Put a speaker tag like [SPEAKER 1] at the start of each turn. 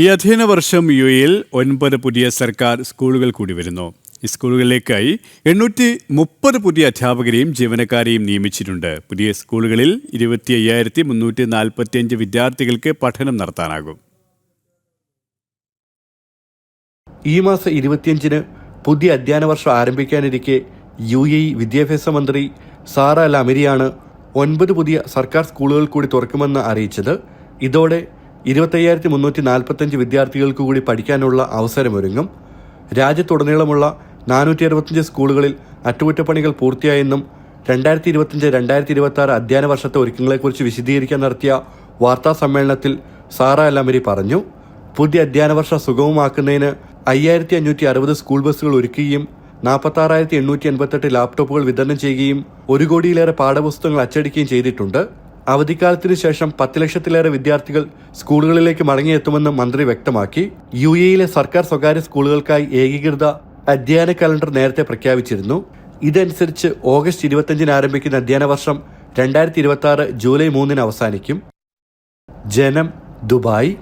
[SPEAKER 1] ഈ അധ്യയന വർഷം യു എയിൽ ഒൻപത് പുതിയ സർക്കാർ സ്കൂളുകൾ കൂടി വരുന്നു. ഈ സ്കൂളുകളിലേക്കായി എണ്ണൂറ്റി മുപ്പത് പുതിയ അധ്യാപകരെയും ജീവനക്കാരെയും നിയമിച്ചിട്ടുണ്ട്. പുതിയ സ്കൂളുകളിൽ ഇരുപത്തി അയ്യായിരത്തി മുന്നൂറ്റി നാൽപ്പത്തിയഞ്ച് വിദ്യാർത്ഥികൾക്ക് പഠനം നടത്താനാകും.
[SPEAKER 2] ഈ മാസം ഇരുപത്തിയഞ്ചിന് പുതിയ അധ്യയന വർഷം ആരംഭിക്കാനിരിക്കെ യു എ വിദ്യാഭ്യാസ മന്ത്രി സാറ അൽ അമിരിയാണ് ഒൻപത് പുതിയ സർക്കാർ സ്കൂളുകൾ കൂടി തുറക്കുമെന്ന് അറിയിച്ചത്. ഇതോടെ ഇരുപത്തയ്യായിരത്തി മുന്നൂറ്റി നാൽപ്പത്തഞ്ച് വിദ്യാർത്ഥികൾക്ക് കൂടി പഠിക്കാനുള്ള അവസരമൊരുങ്ങും. രാജ്യത്തുടനീളമുള്ള നാനൂറ്റി അറുപത്തഞ്ച് സ്കൂളുകളിൽ അറ്റകുറ്റപ്പണികൾ പൂർത്തിയായെന്നും രണ്ടായിരത്തി ഇരുപത്തഞ്ച് രണ്ടായിരത്തി ഇരുപത്തി ആറ് അധ്യയന വർഷത്തെ ഒരുക്കങ്ങളെക്കുറിച്ച് വിശദീകരിക്കാൻ നടത്തിയ വാർത്താ സമ്മേളനത്തിൽ സാറ അലമരി പറഞ്ഞു പുതിയ അധ്യയന വർഷം സുഗമമാക്കുന്നതിന് അയ്യായിരത്തി അഞ്ഞൂറ്റി അറുപത് സ്കൂൾ ബസ്സുകൾ ഒരുക്കുകയും നാൽപ്പത്തി ആറായിരത്തി എണ്ണൂറ്റി എൺപത്തെട്ട് ലാപ്ടോപ്പുകൾ വിതരണം ചെയ്യുകയും ഒരു കോടിയിലേറെ പാഠപുസ്തകങ്ങൾ അച്ചടിക്കുകയും ചെയ്തിട്ടുണ്ട്. അവധിക്കാലത്തിനു ശേഷം പത്ത് ലക്ഷത്തിലേറെ വിദ്യാർത്ഥികൾ സ്കൂളുകളിലേക്ക് മടങ്ങിയെത്തുമെന്ന് മന്ത്രി വ്യക്തമാക്കി. യു എയിലെ സർക്കാർ സ്വകാര്യ സ്കൂളുകൾക്കായി ഏകീകൃത അധ്യയന കലണ്ടർ നേരത്തെ പ്രഖ്യാപിച്ചിരുന്നു. ഇതനുസരിച്ച് ഓഗസ്റ്റ് ഇരുപത്തിയഞ്ചിന് ആരംഭിക്കുന്ന അധ്യയന വർഷം രണ്ടായിരത്തി ഇരുപത്തി ആറ് ജൂലൈ മൂന്നിന് അവസാനിക്കും. ജനം ദുബായ്.